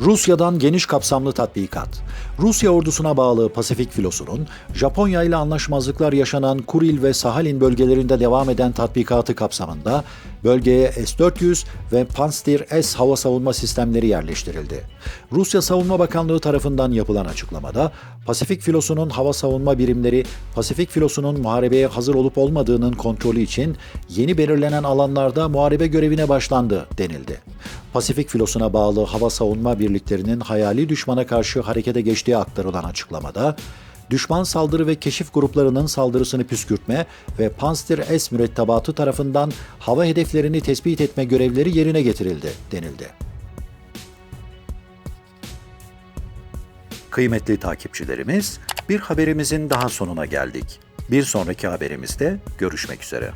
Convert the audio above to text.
Rusya'dan geniş kapsamlı tatbikat. Rusya ordusuna bağlı Pasifik filosunun Japonya ile anlaşmazlıklar yaşanan Kuril ve Sahalin bölgelerinde devam eden tatbikatı kapsamında bölgeye S-400 ve Pantsir S hava savunma sistemleri yerleştirildi. Rusya Savunma Bakanlığı tarafından yapılan açıklamada Pasifik filosunun hava savunma birimleri Pasifik filosunun muharebeye hazır olup olmadığının kontrolü için yeni belirlenen alanlarda muharebe görevine başlandı denildi. Pasifik filosuna bağlı hava savunma birliklerinin hayali düşmana karşı harekete geçtiği aktarılan açıklamada, düşman saldırı ve keşif gruplarının saldırısını püskürtme ve Pantsir S mürettebatı tarafından hava hedeflerini tespit etme görevleri yerine getirildi denildi. Kıymetli takipçilerimiz, bir haberimizin daha sonuna geldik. Bir sonraki haberimizde görüşmek üzere.